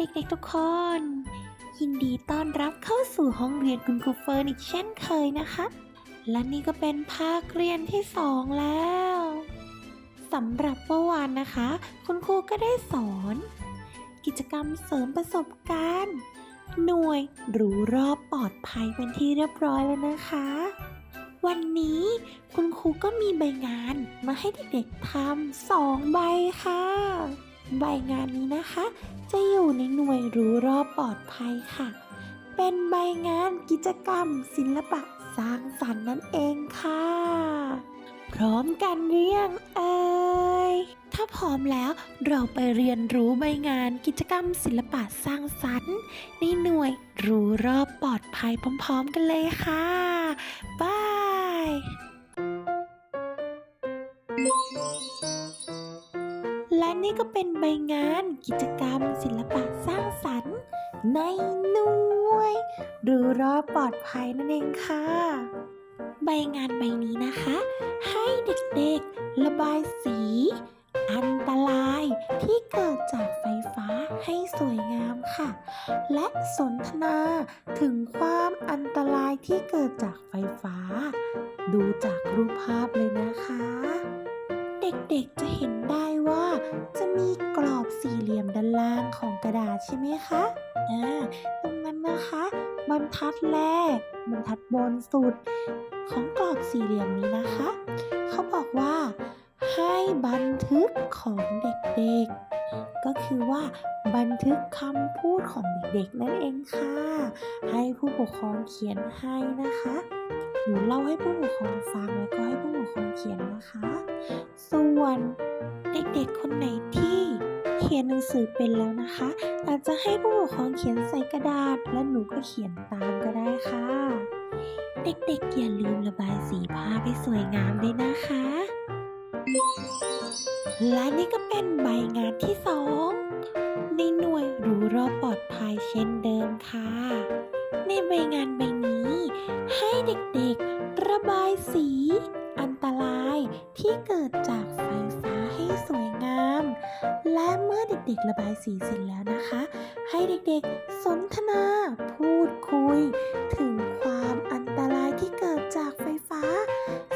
เด็กๆทุกคน ยินดีต้อนรับเข้าสู่ห้องเรียนคุณครูเฟิร์นอีกเช่นเคยนะคะ และนี่ก็เป็นภาคเรียนที่สองแล้วสำหรับเมื่อวานนะคะ คุณครูก็ได้สอน กิจกรรมเสริมประสบการณ์ หน่วยรู้รอบปลอดภัยเป็นที่เรียบร้อยแล้วนะคะ วันนี้คุณครูก็มีใบงานมาให้เด็กๆทำสองใบค่ะ ใบงานนี้นะคะ จะอยู่ในหน่วยรู้รอบปลอดภัยค่ะ เป็นใบงานกิจกรรม ศิลปะสร้างสรรค์นั่นเองค่ะ พร้อมกันหรือยังเอ่ยถ้าพร้อมแล้วเราไปเรียนรู้ใบงานกิจกรรม ศิลปะสร้างสรรค์ในหน่วยรู้รอบปลอดภัยพร้อม ๆ กันเลยค่ะบาย และนี่ก็เป็นใบงานกิจกรรมศิลปะสร้างสรรค์ในหน่วยรู้รอบปลอดภัยนั่นเองค่ะ ใบงานใบนี้นะคะ ให้เด็กๆระบายสี อันตรายที่เกิดจากไฟฟ้าให้สวยงามค่ะ และสนทนาถึงความอันตรายที่เกิดจากไฟฟ้า ดูจากรูปภาพเลยนะคะ เด็กๆจะเห็นได้ว่า จะมีกรอบสี่เหลี่ยมด้านล่างของกระดาษใช่ไหมคะอ่าตรงนั้นนะคะ บรรทัดแรก บรรทัดบนสุด ของกรอบสี่เหลี่ยมนี้นะคะ เขาบอกว่า ให้บันทึกของเด็กๆก็คือว่าบันทึกคำพูดของเด็กๆนั่นเองค่ะ ให้ผู้ปกครองเขียนให้นะคะ หนูเล่าให้ผู้ปกครองฟังแล้วก็ให้ผู้ปกครองเขียนนะคะ ส่วนเด็กๆคนไหนที่เขียนหนังสือเป็นแล้วนะคะ อาจจะให้ผู้ปกครองเขียนใส่กระดาษ และหนูก็เขียนตามก็ได้ค่ะ เด็กๆอย่าลืมระบายสีภาพให้สวยงามด้วยนะคะ และนี่ก็เป็นใบงานที่สองในหน่วยรู้รอบปลอดภัยเช่นเดิมค่ะ ในใบงานใบนี้ ให้เด็กๆ ระบายสี อันตรายที่เกิดจากไฟฟ้าให้สวยงาม และเมื่อเด็กๆ ระบายสีเสร็จแล้วนะคะ ให้เด็กๆ สนทนา พูดคุย ถึงความอันตรายที่เกิดจากไฟฟ้า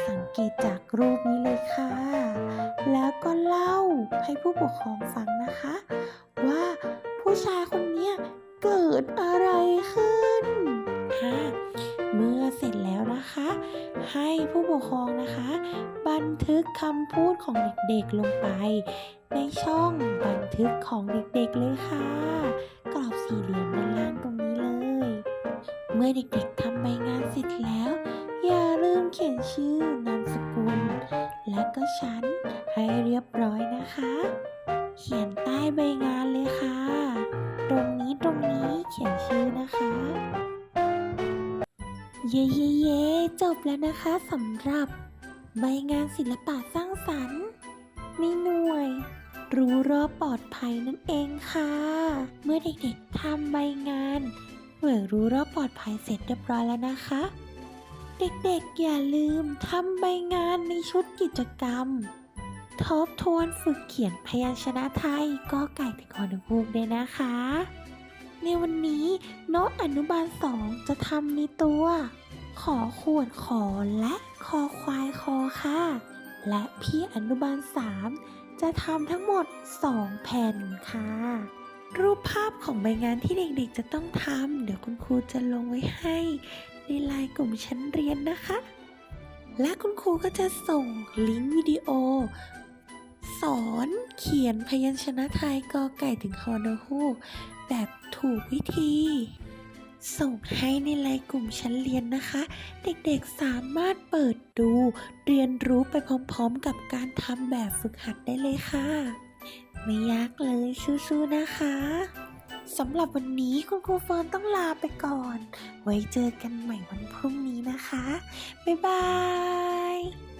สังเกตจากรูปนี้เลยค่ะ แล้วก็เล่าให้ผู้ปกครองฟังนะคะ ว่าผู้ชายคน ปกครองนะคะ บันทึกคำพูดของเด็กๆลงไป ในช่องบันทึกของเด็กๆเลยค่ะ กรอบสี่เหลี่ยมด้านล่างตรงนี้เลย เมื่อเด็กๆทำใบงานเสร็จแล้ว อย่าลืมเขียนชื่อนามสกุล และก็ชั้นให้เรียบร้อยนะคะ เขียนใต้ใบงานเลยค่ะ ตรงนี้ตรงนี้เขียนชื่อนะคะ เย่เย่เย่จบแล้วนะคะสำหรับ ใบงานศิลปะสร้างสรรค์ในหน่วย รู้รอบปลอดภัยนั่นเองค่ะ เมื่อเด็กๆทำใบงานหน่วยรู้รอบปลอดภัยเสร็จเรียบร้อยแล้วนะคะ เด็กๆอย่าลืมทำใบงานในชุดกิจกรรม ทบทวนฝึกเขียนพยัญชนะไทยก็ไก่ถึงคอนูพูกด้วยนะคะ ในวันนี้น้องอนุบาลสองจะทำในตัว ขอขวดขอและคอควายคอค่ะ และพี่อนุบาลสามจะทำทั้งหมด 2 แผ่นค่ะ รูปภาพของใบงานที่เด็กๆจะต้องทำเดี๋ยวคุณครูจะลงไว้ให้ ในไลน์กลุ่มชั้นเรียนนะคะ และคุณครูก็จะส่งลิงก์วิดีโอ สอนเขียนพยัญชนะไทยกอไก่ถึงฮอนอฮูกแบบถูกวิธี ส่งให้ในไลน์กลุ่มชั้นเรียนนะคะ เด็กๆสามารถเปิดดู เรียนรู้ไปพร้อมๆกับการทำแบบฝึกหัดได้เลยค่ะ ไม่ยากเลยสู้ๆนะคะสำหรับวันนี้คุณครูเฟิร์นต้องลาไปก่อน ไว้เจอกันใหม่วันพรุ่งนี้นะคะ บ๊ายบาย